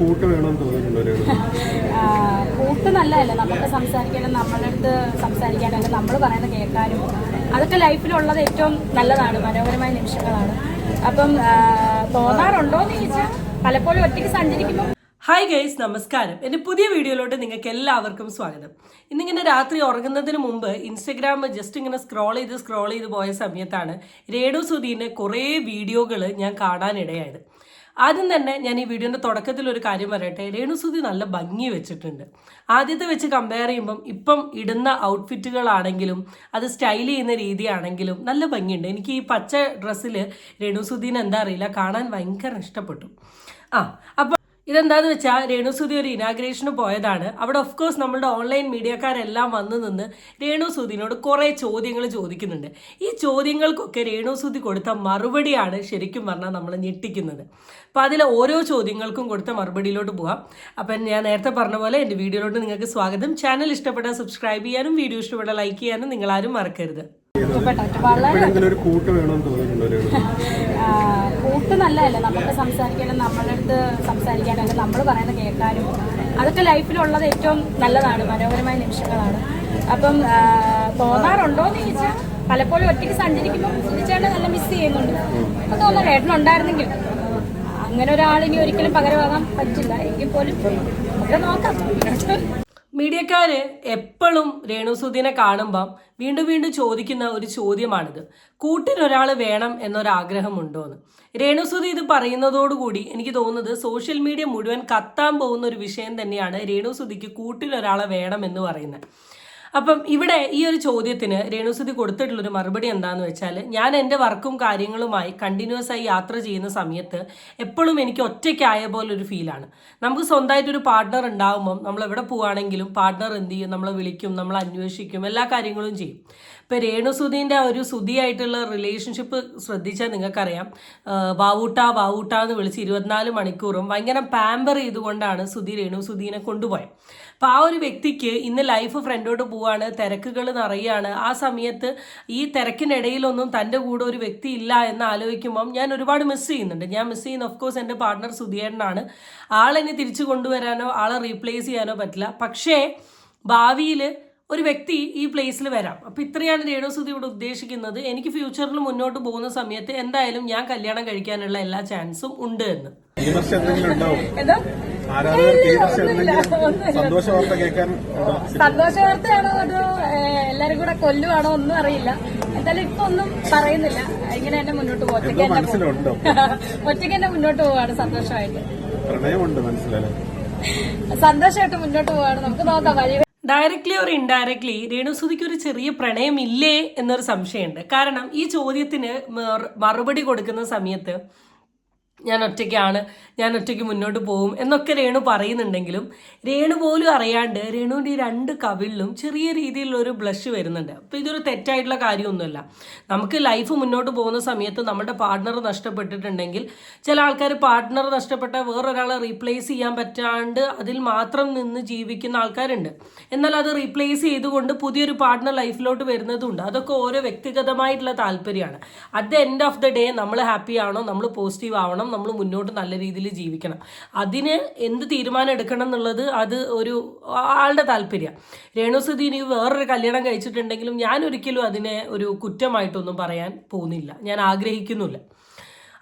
കൂട്ട് വേണമെന്ന് തോന്നിയിട്ടുണ്ടോ കൂട്ട് നല്ലതല്ല. നമുക്ക് സംസാരിക്കാനും നമ്മളുടെ അടുത്ത് സംസാരിക്കാനും നമ്മൾ പറയുന്നത് കേൾക്കാനും അതൊക്കെ ലൈഫിലുള്ളത് ഏറ്റവും നല്ലതാണ് മനോഹരമായ നിമിഷങ്ങളാണ്. അപ്പം തോന്നാറുണ്ടോ എന്ന് ചോദിച്ചാൽ പലപ്പോഴും ഒറ്റയ്ക്ക് സഞ്ചരിക്കുമ്പോൾ ഹായ് ഗൈസ് നമസ്കാരം. എന്റെ പുതിയ വീഡിയോയിലോട്ട് നിങ്ങൾക്ക് എല്ലാവർക്കും സ്വാഗതം. ഇന്നിങ്ങനെ രാത്രി ഉറങ്ങുന്നതിന് മുമ്പ് ഇൻസ്റ്റഗ്രാം ജസ്റ്റ് ഇങ്ങനെ സ്ക്രോൾ ചെയ്ത് സ്ക്രോൾ ചെയ്ത് പോയ സമയത്താണ് രേണു സുധീന്റെ കുറേ വീഡിയോകൾ ഞാൻ കാണാനിടയായത്. ആദ്യം തന്നെ ഞാൻ ഈ വീഡിയോന്റെ തുടക്കത്തിൽ ഒരു കാര്യം പറയട്ടെ. രേണുസുതി നല്ല ഭംഗി വെച്ചിട്ടുണ്ട്. ആദ്യത്തെ വെച്ച് കമ്പയർ ചെയ്യുമ്പം ഇപ്പം ഇടുന്ന ഔട്ട്ഫിറ്റുകളാണെങ്കിലും അത് സ്റ്റൈൽ ചെയ്യുന്ന രീതിയാണെങ്കിലും നല്ല ഭംഗിയുണ്ട്. എനിക്ക് ഈ പച്ച ഡ്രസ്സിൽ രേണുസുദീൻ എന്താ അറിയില്ല കാണാൻ ഭയങ്കര ഇഷ്ടപ്പെട്ടു. ആ അപ്പം ഇതെന്താന്ന് വെച്ചാൽ രേണുസുതി ഒരു ഇനാഗ്രേഷന് പോയതാണ്. അവിടെ ഓഫ് കോഴ്സ് നമ്മളുടെ ഓൺലൈൻ മീഡിയക്കാരെല്ലാം വന്നു നിന്ന് രേണുസുതിനോട് കുറേ ചോദ്യങ്ങൾ ചോദിക്കുന്നുണ്ട്. ഈ ചോദ്യങ്ങൾക്കൊക്കെ രേണുസുതി കൊടുത്ത മറുപടിയാണ് ശരിക്കും പറഞ്ഞാൽ നമ്മൾ ഞെട്ടിക്കുന്നത്. അപ്പോൾ അതിലെ ഓരോ ചോദ്യങ്ങൾക്കും കൊടുത്ത മറുപടിയിലോട്ട് പോകാം അപ്പം ഞാൻ നേരത്തെ പറഞ്ഞ പോലെ എന്റെ വീഡിയോയിലോട്ട് നിങ്ങൾക്ക് സ്വാഗതം. ചാനൽ ഇഷ്ടപ്പെട്ടാൽ സബ്സ്ക്രൈബ് ചെയ്യാനും വീഡിയോ ഇഷ്ടപ്പെട്ടാൽ ലൈക്ക് ചെയ്യാനും നിങ്ങളാരും മറക്കരുത്. ഇഷ്ടപ്പെട്ടു നല്ലതല്ലേ? നമുക്ക് സംസാരിക്കാനും നമ്മളുടെ അടുത്ത് സംസാരിക്കാനും നമ്മൾ പറയുന്നത് കേൾക്കാനും. അതൊക്കെ ലൈഫിലുള്ളത് ഏറ്റവും നല്ലതാണ്. മനോഹരമായ നിമിഷങ്ങളാണ്. അപ്പം തോന്നാറുണ്ടോ എന്ന് ചോദിച്ചാൽ പലപ്പോഴും ഒറ്റയ്ക്ക് സഞ്ചരിക്കുമ്പോൾ സുധിച്ചേട്ടൻ നല്ല മിസ് ചെയ്യുന്നുണ്ട്. അപ്പം തോന്നുന്നു ഏട്ടനുണ്ടായിരുന്നെങ്കിൽ അങ്ങനെ ഒരാളിനി ഒരിക്കലും പകരമാകാൻ പറ്റില്ല. എങ്കിൽ പോലും നോക്കാം. മീഡിയക്കാര് എപ്പോഴും രേണുസുദീനെ കാണുമ്പം വീണ്ടും വീണ്ടും ചോദിക്കുന്ന ഒരു ചോദ്യമാണിത്. കൂട്ടിനൊരാൾ വേണം എന്നൊരാഗ്രഹമുണ്ടോ എന്ന് രേണുസുതി ഇത് പറയുന്നതോടുകൂടി എനിക്ക് തോന്നുന്നത് സോഷ്യൽ മീഡിയ മുഴുവൻ കത്താൻ പോകുന്ന ഒരു വിഷയം തന്നെയാണ് രേണുസുതിക്ക് കൂട്ടിനൊരാളെ വേണം എന്ന് പറയുന്നത്. അപ്പം ഇവിടെ ഈ ഒരു ചോദ്യത്തിന് രേണുസുതി കൊടുത്തിട്ടുള്ളൊരു മറുപടി എന്താണെന്ന് വെച്ചാൽ ഞാൻ എന്റെ വർക്കും കാര്യങ്ങളുമായി കണ്ടിന്യൂസ് ആയി യാത്ര ചെയ്യുന്ന സമയത്ത് എപ്പോഴും എനിക്ക് ഒറ്റയ്ക്കായ പോലെ ഒരു ഫീലാണ്. നമുക്ക് സ്വന്തമായിട്ടൊരു പാർട്ട്ണർ ഉണ്ടാകുമ്പം നമ്മൾ എവിടെ പോവുകയാണെങ്കിലും പാർട്ട്ണർ എന്ത് ചെയ്യും? നമ്മളെ വിളിക്കും നമ്മൾ അന്വേഷിക്കും എല്ലാ കാര്യങ്ങളും ചെയ്യും. ഇപ്പം രേണുസുധീന്റെ ആ ഒരു സുധിയായിട്ടുള്ള റിലേഷൻഷിപ്പ് ശ്രദ്ധിച്ചാൽ നിങ്ങൾക്കറിയാം. വാവൂട്ട വാവൂട്ട എന്ന് വിളിച്ച് ഇരുപത്തിനാല് മണിക്കൂറും ഭയങ്കര പാമ്പർ ചെയ്തുകൊണ്ടാണ് സുധി രേണുസുധീനെ കൊണ്ടുപോയത്. അപ്പോൾ ആ ഒരു വ്യക്തിക്ക് ഇന്ന് ലൈഫ് ഫ്രണ്ടോട്ട് പോവാണ് തിരക്കുകൾ നിറയാണ്. ആ സമയത്ത് ഈ തിരക്കിനിടയിലൊന്നും തന്റെ കൂടെ ഒരു വ്യക്തി ഇല്ല എന്ന് ആലോചിക്കുമ്പം ഞാൻ ഒരുപാട് മിസ് ചെയ്യുന്നുണ്ട്. ഞാൻ മിസ് ചെയ്യുന്ന ഓഫ് കോഴ്സ് എന്റെ പാർട്ട്ണർ സുധിയേട്ടനാണ്. ആളെന്നെ തിരിച്ചു കൊണ്ടുവരാനോ ആളെ റീപ്ലേസ് ചെയ്യാനോ പറ്റില്ല. പക്ഷേ ഭാവിയിൽ ഒരു വ്യക്തി ഈ പ്ലേസിൽ വരാം. അപ്പോൾ ഇത്രയാണ് രേണുസുതി ഇവിടെ ഉദ്ദേശിക്കുന്നത്. എനിക്ക് ഫ്യൂച്ചറിൽ മുന്നോട്ട് പോകുന്ന സമയത്ത് എന്തായാലും ഞാൻ കല്യാണം കഴിക്കാനുള്ള എല്ലാ ചാൻസും ഉണ്ട് എന്ന്. എന്തോ? സന്തോഷ? വാർത്തയാണോ അതോ എല്ലാരും കൂടെ കൊല്ലുവാണോ ഒന്നും അറിയില്ല. എന്തായാലും ഇപ്പൊ ഒന്നും പറയുന്നില്ല. ഇങ്ങനെ തന്നെ മുന്നോട്ട് പോകും ഒറ്റയ്ക്ക് തന്നെ മനസ്സിലുണ്ടോ? ഒറ്റയ്ക്ക് തന്നെ മുന്നോട്ട് പോവാണ് സന്തോഷമായിട്ട്. പ്രണയമുണ്ട് മനസ്സിലല്ലേ? സന്തോഷമായിട്ട് മുന്നോട്ട് പോവാണ്. നമുക്ക് നോക്കാം വഴി ഡയറക്ട്ലി ഓർ ഇൻഡയറക്ട്ലി രേണുസുതിക്ക് ഒരു ചെറിയ പ്രണയമില്ലേ എന്നൊരു സംശയമുണ്ട്. കാരണം ഈ ചോദ്യത്തിന് മറുപടി കൊടുക്കുന്ന സമയത്ത് ഞാൻ ഒറ്റയ്ക്കാണ് ഞാൻ ഒറ്റയ്ക്ക് മുന്നോട്ട് പോകും എന്നൊക്കെ രേണു പറയുന്നുണ്ടെങ്കിലും രേണു പോലും അറിയാണ്ട് രേണുവിന്റെ ഈ രണ്ട് കവിളിലും ചെറിയ രീതിയിലുള്ള ഒരു ബ്ലഷ് വരുന്നുണ്ട്. അപ്പോൾ ഇതൊരു തെറ്റായിട്ടുള്ള കാര്യമൊന്നുമല്ല. നമുക്ക് ലൈഫ് മുന്നോട്ട് പോകുന്ന സമയത്ത് നമ്മുടെ പാർട്ട്ണർ നഷ്ടപ്പെട്ടിട്ടുണ്ടെങ്കിൽ ചില ആൾക്കാർ പാർട്ട്ണർ നഷ്ടപ്പെട്ട വേറൊരാളെ റീപ്ലേസ് ചെയ്യാൻ പറ്റാണ്ട് അതിൽ മാത്രം നിന്ന് ജീവിക്കുന്ന ആൾക്കാരുണ്ട്. എന്നാൽ അത് റീപ്ലേസ് ചെയ്തുകൊണ്ട് പുതിയൊരു പാർട്ട്ണർ ലൈഫിലോട്ട് വരുന്നതുണ്ട്. അതൊക്കെ ഓരോ വ്യക്തിഗതമായിട്ടുള്ള താല്പര്യമാണ്. At the end of the day നമ്മൾ ഹാപ്പി ആവണം നമ്മൾ പോസിറ്റീവ് ആവണം നമ്മൾ മുന്നോട്ട് നല്ല രീതിയിൽ ജീവിക്കണം. അതിന് എന്ത് തീരുമാനം എടുക്കണം എന്നുള്ളത് അത് ഒരു ആളുടെ താല്പര്യം. രേണുസുതി ഇനി വേറൊരു കല്യാണം കഴിച്ചിട്ടുണ്ടെങ്കിലും ഞാൻ ഒരിക്കലും അതിനെ ഒരു കുറ്റമായിട്ടൊന്നും പറയാൻ പോകുന്നില്ല. ഞാൻ ആഗ്രഹിക്കുന്നില്ല.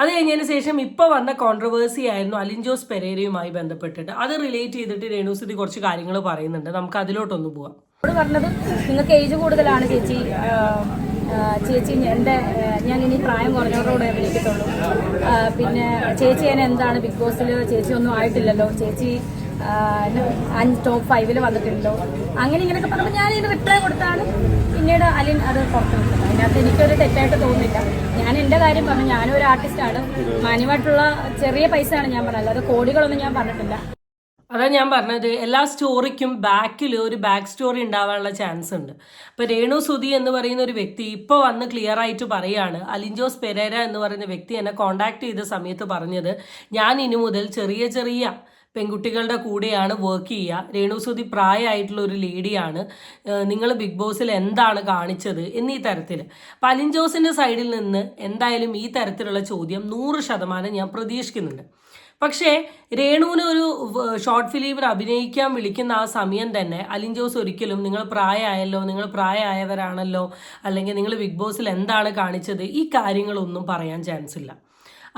അത് കഴിഞ്ഞതിന് ശേഷം ഇപ്പോൾ വന്ന കോൺട്രവേഴ്സി ആയിരുന്നു അലിൻജോസ് പെരേരയുമായി ബന്ധപ്പെട്ടിട്ട്. അത് റിലേറ്റ് ചെയ്തിട്ട് രേണുസുതി കുറച്ച് കാര്യങ്ങൾ പറയുന്നുണ്ട്. നമുക്ക് അതിലോട്ടൊന്ന് പോവാം. പറഞ്ഞത് നിങ്ങൾക്ക് ഏജ് കൂടുതലാണ് ചേച്ചി. ചേച്ചി എന്റെ ഞാൻ ഇനി പ്രായം കുറഞ്ഞവരോടെ വിളിക്കത്തുള്ളൂ. പിന്നെ ചേച്ചി ഞാൻ എന്താണ് ബിഗ് ബോസിൽ ചേച്ചി ഒന്നും ആയിട്ടില്ലല്ലോ. ചേച്ചി അഞ്ച് ടോപ്പ് ഫൈവിൽ വന്നിട്ടുണ്ടല്ലോ അങ്ങനെ ഇങ്ങനെയൊക്കെ പറഞ്ഞപ്പോൾ ഞാൻ ഇതിന് റിപ്ലൈ കൊടുത്താണ്. പിന്നീട് അലിൻ അത് പുറത്തു വിട്ടത് അതിനകത്ത് എനിക്കൊരു തെറ്റായിട്ട് തോന്നുന്നില്ല. ഞാൻ എന്റെ കാര്യം പറഞ്ഞു. ഞാനൊരു ആർട്ടിസ്റ്റാണ് മാന്യമായിട്ടുള്ള ചെറിയ പൈസയാണ് ഞാൻ പറഞ്ഞത്. അല്ലാതെ കോടികളൊന്നും ഞാൻ പറഞ്ഞിട്ടില്ല. അതാ ഞാൻ പറഞ്ഞത് എല്ലാ സ്റ്റോറിക്കും ബാക്കിൽ ഒരു ബാക്ക് സ്റ്റോറി ഉണ്ടാവാനുള്ള ചാൻസ് ഉണ്ട്. ഇപ്പൊ രേണു സുധി എന്ന് പറയുന്ന ഒരു വ്യക്തി ഇപ്പോൾ വന്ന് ക്ലിയർ ആയിട്ട് പറയാണ് അലിൻജോസ് പെരേര എന്ന് പറയുന്ന വ്യക്തി എന്നെ കോണ്ടാക്ട് ചെയ്ത സമയത്ത് പറഞ്ഞത് ഞാൻ ഇനി മുതൽ ചെറിയ ചെറിയ പെൺകുട്ടികളുടെ കൂടെയാണ് വർക്ക് ചെയ്യുക. രേണുസുതി പ്രായമായിട്ടുള്ള ഒരു ലേഡിയാണ് നിങ്ങൾ ബിഗ് ബോസിൽ എന്താണ് കാണിച്ചത്? എന്നീ തരത്തിൽ അപ്പം അലിൻ ജോസിന്റെ സൈഡിൽ നിന്ന് എന്തായാലും ഈ തരത്തിലുള്ള ചോദ്യം നൂറ് ശതമാനം ഞാൻ പ്രതീക്ഷിക്കുന്നുണ്ട്. പക്ഷേ രേണുവിന് ഒരു ഷോർട്ട് ഫിലിമിൽ അഭിനയിക്കാൻ വിളിക്കുന്ന ആ സമയം തന്നെ അലിൻ ജോസ് ഒരിക്കലും നിങ്ങൾ പ്രായമായല്ലോ നിങ്ങൾ പ്രായമായവരാണല്ലോ അല്ലെങ്കിൽ നിങ്ങൾ ബിഗ് ബോസിൽ എന്താണ് കാണിച്ചത് ഈ കാര്യങ്ങളൊന്നും പറയാൻ ചാൻസ് ഇല്ല.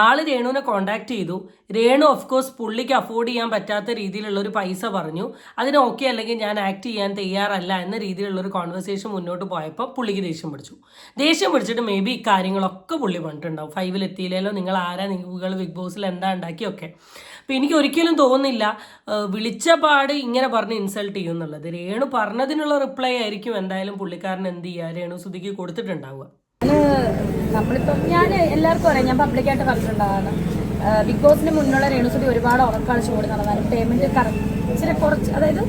ആൾ രേണുവിനെ കോണ്ടാക്ട് ചെയ്തു. രേണു ഓഫ് കോഴ്സ് പുള്ളിക്ക് അഫോർഡ് ചെയ്യാൻ പറ്റാത്ത രീതിയിലുള്ള ഒരു പൈസ പറഞ്ഞു. അതിന് ഓക്കെ അല്ലെങ്കിൽ ഞാൻ ആക്ട് ചെയ്യാൻ തയ്യാറല്ല എന്ന രീതിയിലുള്ള ഒരു കോൺവെർസേഷൻ മുന്നോട്ട് പോയപ്പോൾ പുള്ളിക്ക് ദേഷ്യം പിടിച്ചു. ദേഷ്യം പിടിച്ചിട്ട് മേ ബി ഇക്കാര്യങ്ങളൊക്കെ പുള്ളി പറഞ്ഞിട്ടുണ്ടാവും. ഫൈവിൽ എത്തിയില്ലല്ലോ നിങ്ങൾ ആരാ? നിങ്ങൾ ബിഗ് ബോസിൽ എന്താ ഉണ്ടാക്കിയൊക്കെ. അപ്പം എനിക്ക് ഒരിക്കലും തോന്നുന്നില്ല വിളിച്ച പാട് ഇങ്ങനെ പറഞ്ഞ് ഇൻസൾട്ട് ചെയ്യും എന്നുള്ളത് രേണു പറഞ്ഞതിനുള്ള റിപ്ലൈ ആയിരിക്കും എന്തായാലും പുള്ളിക്കാരൻ എന്ത് ചെയ്യുക? രേണു സുധിക്ക് കൊടുത്തിട്ടുണ്ടാവുക. നമ്മളിപ്പം ഞാൻ എല്ലാവർക്കും അറിയാം ഞാൻ പബ്ലിക്കായിട്ട് പറഞ്ഞിട്ടുണ്ടാകാണ് ബിഗ് ബോസിന് മുന്നുള്ള രേണുസുതി ഒരുപാട് ഉറക്കാണ് ഷോ നടന്നാലും. പേയ്മെന്റ് ഇച്ചിരി കുറച്ച് അതായത്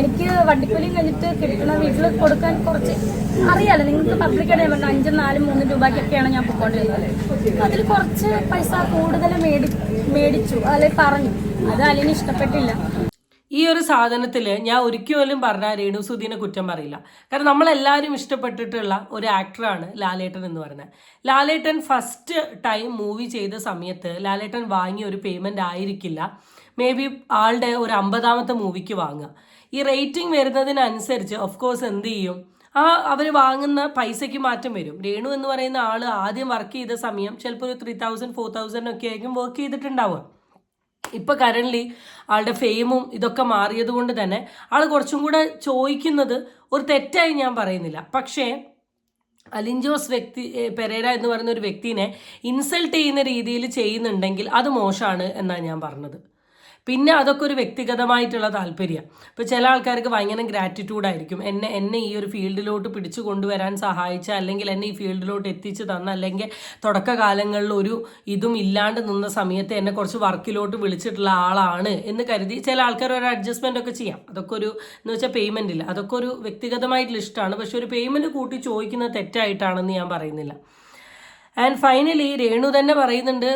എനിക്ക് വണ്ടിക്കൂലിയും കഴിഞ്ഞിട്ട് കിട്ടുന്ന വീട്ടിൽ കൊടുക്കാൻ കുറച്ച് അറിയാലോ. നിങ്ങൾക്ക് പബ്ലിക്കായിട്ട് ഞാൻ പറഞ്ഞു അഞ്ചും നാലും മൂന്നും രൂപയ്ക്കൊക്കെയാണ് ഞാൻ പോയിക്കൊണ്ടിരുന്നത്. അതിൽ കുറച്ച് പൈസ കൂടുതൽ മേടി മേടിച്ചു അല്ലെ പറഞ്ഞു. അത് അലിന് ഇഷ്ടപ്പെട്ടില്ല. ഈ ഒരു സാധനത്തിൽ ഞാൻ ഒരിക്കലും പറഞ്ഞ രേണു സുധീനെ കുറ്റം പറയില്ല. കാരണം നമ്മളെല്ലാവരും ഇഷ്ടപ്പെട്ടിട്ടുള്ള ഒരു ആക്ടറാണ് ലാലേട്ടൻ എന്ന് പറയുന്നത്. ലാലേട്ടൻ ഫസ്റ്റ് ടൈം മൂവി ചെയ്ത സമയത്ത് ലാലേട്ടൻ വാങ്ങിയ ഒരു പേയ്മെന്റ് ആയിരിക്കില്ല. മേ ബി ആളുടെ ഒരു അമ്പതാമത്തെ മൂവിക്ക് വാങ്ങുക. ഈ റേറ്റിംഗ് വരുന്നതിനനുസരിച്ച് ഓഫ് കോഴ്സ് എന്ത് ചെയ്യും? ആ അവർ വാങ്ങുന്ന പൈസയ്ക്ക് മാറ്റം വരും. രേണു എന്ന് പറയുന്ന ആൾ ആദ്യം വർക്ക് ചെയ്ത സമയം ചിലപ്പോൾ ഒരു ത്രീ തൗസൻഡ് ഫോർ തൗസൻഡ് ഒക്കെ ആയിരിക്കും വർക്ക് ചെയ്തിട്ടുണ്ടാവുക. ഇപ്പൊ കറന്റ് ആളുടെ ഫെയിമും ഇതൊക്കെ മാറിയത് കൊണ്ട് തന്നെ ആൾ കുറച്ചും കൂടെ ചോദിക്കുന്നത് ഒരു തെറ്റായി ഞാൻ പറയുന്നില്ല. പക്ഷേ അലിൻജോസ് വ്യക്തി പെരേര എന്ന് പറയുന്ന ഒരു വ്യക്തിനെ ഇൻസൾട്ട് ചെയ്യുന്ന രീതിയിൽ ചെയ്യുന്നുണ്ടെങ്കിൽ അത് മോശമാണ് എന്നാണ് ഞാൻ പറഞ്ഞത്. പിന്നെ അതൊക്കെ ഒരു വ്യക്തിഗതമായിട്ടുള്ള താല്പര്യം. ഇപ്പോൾ ചില ആൾക്കാർക്ക് ഭയങ്കര ഗ്രാറ്റിറ്റ്യൂഡായിരിക്കും എന്നെ എന്നെ ഈ ഒരു ഫീൽഡിലോട്ട് പിടിച്ചു കൊണ്ടുവരാൻ സഹായിച്ച അല്ലെങ്കിൽ എന്നെ ഈ ഫീൽഡിലോട്ട് എത്തിച്ചു തന്ന അല്ലെങ്കിൽ തുടക്കകാലങ്ങളിൽ ഒരു ഇതും ഇല്ലാണ്ട് നിന്ന സമയത്ത് എന്നെ കുറച്ച് വർക്കിലോട്ട് വിളിച്ചിട്ടുള്ള ആളാണ് എന്ന് കരുതി ചില ആൾക്കാർ ഒരു അഡ്ജസ്റ്റ്മെന്റ് ഒക്കെ ചെയ്യാം. അതൊക്കെ ഒരു എന്ന് വെച്ചാൽ പേയ്മെന്റ് ഇല്ല. അതൊക്കെ ഒരു വ്യക്തിഗതമായിട്ടുള്ള ഇഷ്ടമാണ്. പക്ഷെ ഒരു പേയ്മെന്റ് കൂട്ടി ചോദിക്കുന്നത് തെറ്റായിട്ടാണെന്ന് ഞാൻ പറയുന്നില്ല. ആൻഡ് ഫൈനലി രേണു തന്നെ പറയുന്നുണ്ട്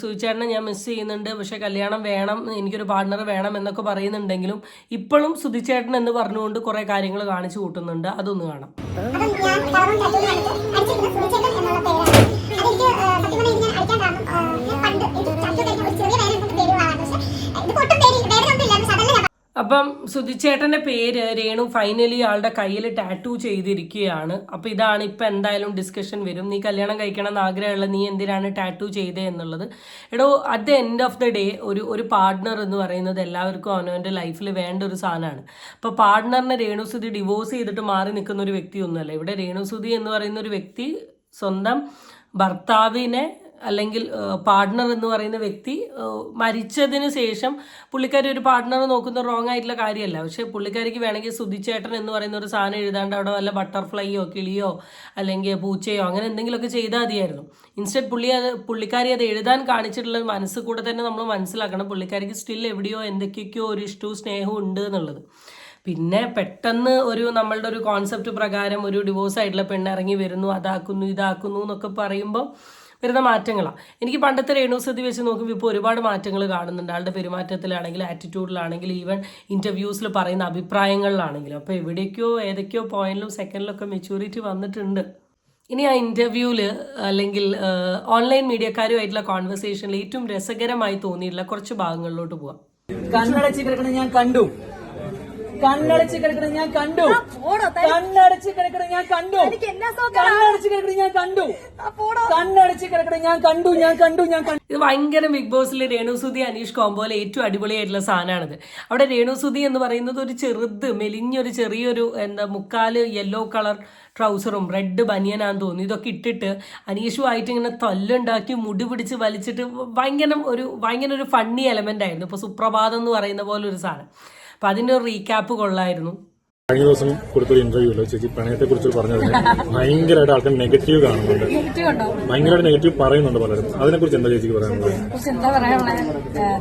സുചേട്ടനെ ഞാൻ മിസ് ചെയ്യുന്നുണ്ട് പക്ഷെ കല്യാണം വേണം എനിക്കൊരു പാർട്ണർ വേണം എന്നൊക്കെ പറയുന്നുണ്ടെങ്കിലും ഇപ്പോഴും സുധിച്ചേട്ടൻ എന്ന് പറഞ്ഞുകൊണ്ട് കുറേ കാര്യങ്ങൾ കാണിച്ചു കൂട്ടുന്നുണ്ട്. അതൊന്ന് കാണാം. അപ്പം സുധിച്ചേട്ടന്റെ പേര് രേണു ഫൈനലി ആളുടെ കയ്യിൽ ടാറ്റു ചെയ്തിരിക്കുകയാണ്. അപ്പൊ ഇതാണ് ഇപ്പൊ എന്തായാലും ഡിസ്കഷൻ വരും. നീ കല്യാണം കഴിക്കണം എന്ന് ആഗ്രഹമുള്ള നീ എന്തിനാണ് ടാറ്റു ചെയ്തേ എന്നുള്ളത്. എടോ at the end of the day ഒരു ഒരു പാർട്ട്ണർ എന്ന് പറയുന്നത് എല്ലാവർക്കും അവനവന്റെ ലൈഫിൽ വേണ്ട ഒരു സാധനമാണ്. അപ്പോൾ പാർട്ട്ണറിനെ രേണുസുതി ഡിവോഴ്സ് ചെയ്തിട്ട് മാറി നിൽക്കുന്ന ഒരു വ്യക്തിയൊന്നുമല്ല. ഇവിടെ രേണു രേണുസുതി എന്ന് പറയുന്ന ഒരു വ്യക്തി സ്വന്തം ഭർത്താവിനെ അല്ലെങ്കിൽ പാർട്ട്ണർ എന്ന് പറയുന്ന വ്യക്തി മരിച്ചതിന് ശേഷം പുള്ളിക്കാരി ഒരു പാർട്ട്ണർ നോക്കുന്ന റോങ് ആയിട്ടുള്ള കാര്യമല്ല. പക്ഷേ പുള്ളിക്കാരിക്ക് വേണമെങ്കിൽ സുധിച്ചേട്ടൻ എന്ന് പറയുന്ന ഒരു സാധനം എഴുതാണ്ട് അവിടെ വല്ല ബട്ടർഫ്ലൈയോ കിളിയോ അല്ലെങ്കിൽ പൂച്ചയോ അങ്ങനെ എന്തെങ്കിലുമൊക്കെ ചെയ്താൽ മതിയായിരുന്നു. ഇൻസ്റ്റഡ് പുള്ളി അത് പുള്ളിക്കാരി അത് എഴുതാൻ കാണിച്ചിട്ടുള്ള മനസ്സ് കൂടെ തന്നെ നമ്മൾ മനസ്സിലാക്കണം പുള്ളിക്കാരിക്ക് സ്റ്റിൽ എവിടെയോ എന്തൊക്കെയൊക്കെയോ ഒരു ഇഷ്ടവും സ്നേഹവും ഉണ്ട് എന്നുള്ളത്. പിന്നെ പെട്ടെന്ന് ഒരു നമ്മളുടെ ഒരു കോൺസെപ്റ്റ് പ്രകാരം ഒരു ഡിവോഴ്സ് ആയിട്ടുള്ള പെണ്ണ് ഇറങ്ങി വരുന്നു അതാക്കുന്നു ഇതാക്കുന്നു എന്നൊക്കെ പറയുമ്പോൾ വരുന്ന മാറ്റങ്ങളാണ് എനിക്ക് പണ്ടത്തെ രേണുസതി വെച്ച് നോക്കുമ്പോൾ ഇപ്പോൾ ഒരുപാട് മാറ്റങ്ങൾ കാണുന്നുണ്ട്. ആളുടെ പെരുമാറ്റത്തിലാണെങ്കിലും ആറ്റിറ്റ്യൂഡിലാണെങ്കിലും ഈവൻ ഇന്റർവ്യൂസിൽ പറയുന്ന അഭിപ്രായങ്ങളിലാണെങ്കിലും. അപ്പോൾ എവിടേക്കോ ഏതൊക്കെയോ പോയിന്റിലും സെക്കൻഡിലൊക്കെ മെച്യൂരിറ്റി വന്നിട്ടുണ്ട്. ഇനി ആ ഇന്റർവ്യൂവിൽ അല്ലെങ്കിൽ ഓൺലൈൻ മീഡിയക്കാരുമായിട്ടുള്ള കോൺവെർസേഷനിൽ ഏറ്റവും രസകരമായി തോന്നിയിട്ടുള്ള കുറച്ച് ഭാഗങ്ങളിലോട്ട് പോവാം. കണ്ണടച്ച് കിടക്കണം ഞാൻ കണ്ടു. കണ്ണടച്ച് കിടക്കണ ഞാൻ കണ്ടു. കണ്ണടച്ച് കിടക്കണ ഞാൻ കണ്ടു. കണ്ണടച്ച് കിടക്കണ ഞാൻ കണ്ടു. കണ്ണടച്ച് കിടക്കണ ഞാൻ കണ്ടു ഞാൻ കണ്ടു ഞാൻ കണ്ടു. ഇത് ഭയങ്കര ബിഗ് ബോസിലെ രേണുസുതി അനീഷ് കോമ്പോലെ ഏറ്റവും അടിപൊളിയായിട്ടുള്ള സാധനമാണിത്. അവിടെ രേണുസുതി എന്ന് പറയുന്നത് ഒരു ചെറുത് മെലിഞ്ഞൊരു ചെറിയൊരു എന്താ മുക്കാൽ യെല്ലോ കളർ ട്രൗസറും റെഡ് ബനിയനാന്ന് തോന്നുന്നു. ഇതൊക്കെ ഇട്ടിട്ട് അനീഷുമായിട്ട് ഇങ്ങനെ തൊല്ലുണ്ടാക്കി മുടി പിടിച്ച് വലിച്ചിട്ട് ഭയങ്കര ഒരു ഭയങ്കര ഒരു ഫണ്ണി എലമെന്റ് ആയിരുന്നു. ഇപ്പൊ സുപ്രഭാതം എന്ന് പറയുന്ന പോലെ ഒരു സാധനം. അപ്പൊ അതിന്റെ ഒരു റീക്യാപ്പ് കൊള്ളായിരുന്നു. കഴിഞ്ഞ ദിവസം കൊടുത്തൊരു ഇന്റർവ്യൂൽ ചേച്ചി പ്രണയത്തെ കുറിച്ച് പറഞ്ഞത് ഭയങ്കരമായിട്ട് ആൾക്കാർ നെഗറ്റീവ് കാണുന്നുണ്ട്. ഭയങ്കരമായിട്ട് നെഗറ്റീവ് പറയുന്നുണ്ട് പലരും. അതിനെ കുറിച്ച് എന്താ ചേച്ചിക്ക് പറയാനുള്ളത്? കുറിച്ച് എന്താ പറയാനുള്ളത്?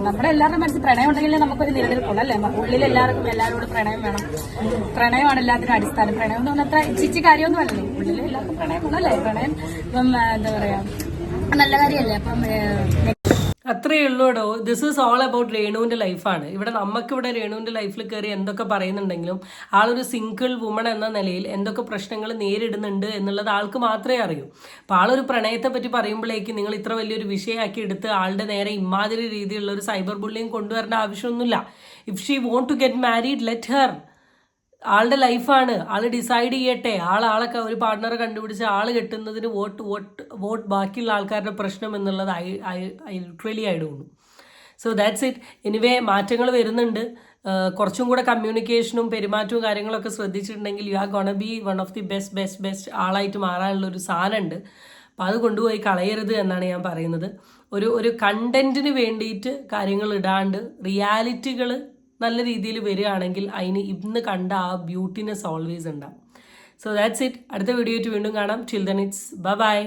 നമ്മുടെ എല്ലാവരുടെ മനസ്സിൽ പ്രണയം ഉണ്ടെങ്കിൽ നമുക്കൊരു നിലനിൽപ്പുള്ളൂ അല്ലേ ഉള്ളിൽ എല്ലാവർക്കും എല്ലാവരോടും പ്രണയം വേണം. പ്രണയമാണ് എല്ലാത്തിനും അടിസ്ഥാനം. പ്രണയം എന്ന് പറഞ്ഞാൽ അത്ര ചിച്ചി കാര്യമൊന്നും അല്ലല്ലോ. ഉള്ളിൽ എല്ലാവർക്കും പ്രണയം ഉള്ളല്ലേ പ്രണയം ഇപ്പം എന്താ പറയാ നല്ല കാര്യമല്ലേ? അപ്പം ഏഹ്, ഉള്ളൂ കേട്ടോ. ദിസ് ഈസ് ഓൾ അബൌട്ട് രേണുവിന്റെ ലൈഫാണ് ഇവിടെ നമുക്കിവിടെ രേണുവിന്റെ ലൈഫിൽ കയറി എന്തൊക്കെ പറയുന്നുണ്ടെങ്കിലും ആളൊരു സിംഗിൾ വുമൺ എന്ന നിലയിൽ എന്തൊക്കെ പ്രശ്നങ്ങൾ നേരിടുന്നുണ്ട് എന്നുള്ളത് ആൾക്ക് മാത്രമേ അറിയൂ. അപ്പോൾ ആളൊരു പ്രണയത്തെ പറ്റി പറയുമ്പോഴേക്കും നിങ്ങൾ ഇത്ര വലിയൊരു വിഷയമാക്കി എടുത്ത് ആളുടെ നേരെ ഇമാതിരി രീതിയിലുള്ള ഒരു സൈബർ ബുള്ളിയും കൊണ്ടുവരേണ്ട ആവശ്യമൊന്നുമില്ല. If she want to get married let her ആളുടെ ലൈഫാണ്. ആൾ ഡിസൈഡ് ചെയ്യട്ടെ. ആൾ ആളൊക്കെ ഒരു പാർട്ട്ണറെ കണ്ടുപിടിച്ച് ആൾ കെട്ടുന്നതിന് വോട്ട് വോട്ട് വോട്ട് ബാക്കിയുള്ള ആൾക്കാരുടെ പ്രശ്നം എന്നുള്ളത് ഐ ഐ ഐ ലിറ്ററലി തോന്നുന്നു സോ ദാറ്റ്സ് ഇറ്റ് എനിവേ മാറ്റങ്ങൾ വരുന്നുണ്ട്. കുറച്ചും കൂടെ കമ്മ്യൂണിക്കേഷനും പെരുമാറ്റവും കാര്യങ്ങളൊക്കെ ശ്രദ്ധിച്ചിട്ടുണ്ടെങ്കിൽ you are gonna be one of the best best best ആളായിട്ട് മാറാനുള്ള ഒരു സാധനമുണ്ട്. അപ്പോൾ അത് കൊണ്ടുപോയി കളയരുത് എന്നാണ് ഞാൻ പറയുന്നത്. ഒരു ഒരു കണ്ടന്റിന് വേണ്ടിയിട്ട് കാര്യങ്ങൾ ഇടാണ്ട് റിയാലിറ്റികൾ നല്ല രീതിയിൽ വരികയാണെങ്കിൽ അതിന് ഇന്ന് കണ്ട ആ ബ്യൂട്ടിനെസ് ഓൾവേസ് ഉണ്ടാവും. സോ ദാറ്റ്സ് ഇറ്റ് അടുത്ത വീഡിയോ വീണ്ടും കാണാം. Children it's by